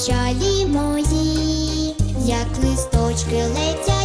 печалі мої, як листочки летять.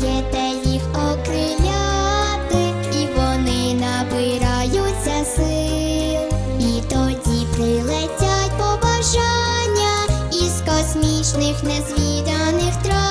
вмієте їх окриляти, і вони набираються сил, і тоді прилетять побажання із космічних незвіданих трав.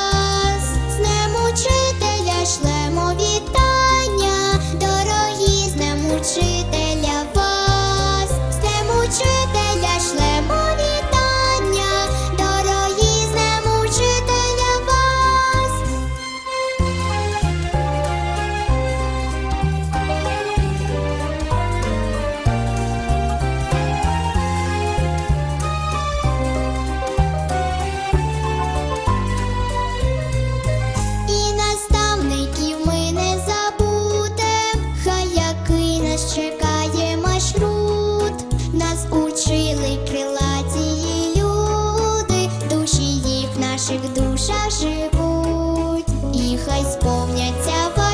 нас учили крилатії люди, душі їх в наших душах живуть, і хай сповняться.